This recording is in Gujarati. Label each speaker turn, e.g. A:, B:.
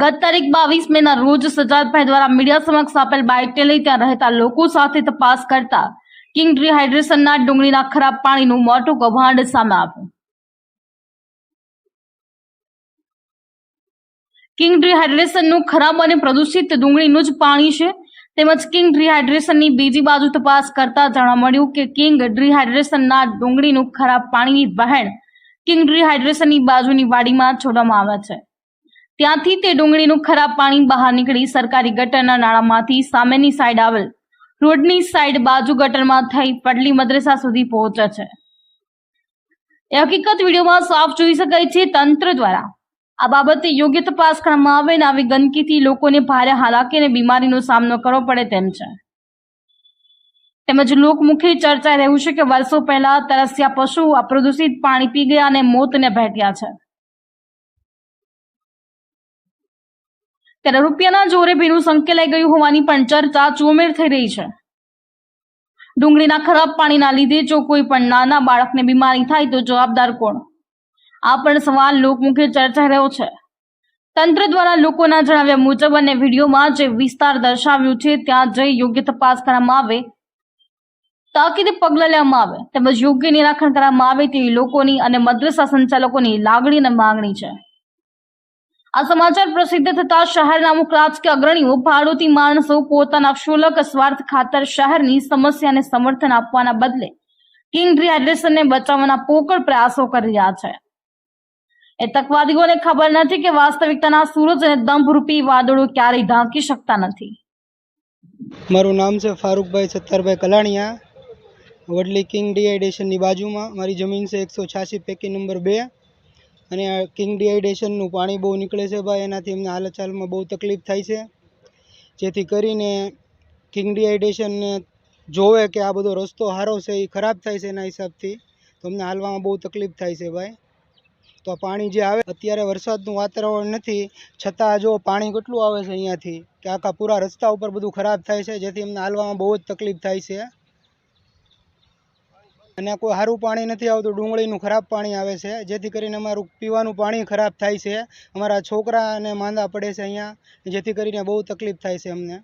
A: ગત તારીખ બાવીસ મે ના રોજ સજાદભાઈ દ્વારા મીડિયા સમક્ષ આપેલ બાઇકને લઈ ત્યાં રહેતા લોકો સાથે તપાસ કરતા કિંગ ડિહાઇડ્રેશનના ડુંગળીના ખરાબ પાણીનું મોટું કૌભાંડ સામે આવ્યું. કિંગ ડિહાઇડ્રેશનનું ખરાબ અને પ્રદૂષિત ડુંગળીનું જ પાણી છે. તેમજ કિંગ ડિહાઇડ્રેશનની બીજી બાજુ તપાસ કરતા જાણવા મળ્યું કે કિંગ ડિહાઇડ્રેશનના ડુંગળીનું ખરાબ પાણીની વહેણ કિંગ ડિહાઇડ્રેશનની બાજુની વાડીમાં છોડવામાં આવે છે. ત્યાંથી તે ડુંગળીનું ખરાબ પાણી બહાર નીકળી સરકારી ગટરના નાળામાંથી સામેની સાઈડ આવેલ રોડની સાઈડ બાજુ ગટરમાં થઈ પડલી મદ્રેસા સુધી પહોંચે છે. એ હકીકત વિડીયોમાં સાફ જોઈ શકાય છે તંત્ર દ્વારા. આ બાબતે યોગ્ય તપાસ કરવામાં આવે ને આવી ગંદકીથી લોકોને ભારે હાલાકી અને બીમારીનો સામનો કરવો પડે તેમ છે. તેમજ લોકમુખે ચર્ચા રહ્યું છે કે વર્ષો પહેલા તરસ્યા પશુ આ પ્રદૂષિત પાણી પી ગયા અને મોતને ભેટ્યા છે. ત્યારે રૂપિયાના જોરે ભીનું સંકેલાઈ ગયું હોવાની પણ ચર્ચા ચોમેર થઈ રહી છે. ડુંગળીના ખરાબ પાણીના લીધે જો કોઈ પણ નાના બાળકને બીમારી થાય તો જવાબદાર કોણ? આ પણ સવાલ લોકમુખે ચર્ચાઈ રહ્યો છે. તંત્ર દ્વારા લોકોના જણાવ્યા મુજબ અને વિડીયોમાં જે વિસ્તાર દર્શાવ્યું છે, ત્યાં જઈ યોગ્ય તપાસ કરવામાં આવે, તાકીદે પગલાં લેવામાં આવે, તેમજ યોગ્ય નિરાકરણ કરવામાં આવે તેવી લોકોની અને મદ્રસા સંચાલકોની લાગણી અને માંગણી છે. આ સમાચાર પ્રસિદ્ધ થતા શહેરના અમુક રાજકીય અગ્રણીઓ ભાડોતી માણસો પોતાના ક્ષુલક સ્વાર્થ ખાતર શહેરની સમસ્યાને સમર્થન આપવાના બદલે કિંગ રિહાઇડ્રેશનને બચાવવાના પોકળ પ્રયાસો કરી રહ્યા છે. એ તકવાદીઓને ખબર નથી કે વાસ્તવિકતાના સૂરજ અને દંભરૂપી વાદળો ક્યારેય ઢાંકી શકતા નથી.
B: મારું નામ છે ફારૂકભાઈ સત્તરભાઈ કલાણિયા. વડલી કિંગ ડિહાઇડ્રેશનની બાજુમાં મારી જમીન છે એકસો છ્યાસી પેકી નંબર બે. અને કિંગ ડિહાઇડ્રેશનનું પાણી બહુ નીકળે છે ભાઈ, એનાથી અમને હાલચાલમાં બહુ તકલીફ થાય છે. જેથી કરીને કિંગ ડિહાઇડ્રેશનને જોવે કે આ બધો રસ્તો સારો છે એ ખરાબ થાય છે એના હિસાબથી, તો અમને હાલવામાં બહુ તકલીફ થાય છે ભાઈ. તો આ પાણી જે આવે, અત્યારે વરસાદનું વાતાવરણ નથી, છતાં જો પાણી કેટલું આવે છે અહીંયાથી, કે આખા પૂરા રસ્તા ઉપર બધું ખરાબ થાય છે, જેથી અમને હાલવામાં બહુ જ તકલીફ થાય છે. અને કોઈ સારું પાણી નથી આવતું. ડુંગળીનું ખરાબ પાણી આવે છે. જેથી કરીને અમારું પીવાનું પાણી ખરાબ થાય છે. અમારા છોકરા અને માંદા પડે છે અહીંયા. જેથી કરીને બહુ તકલીફ થાય છે અમને.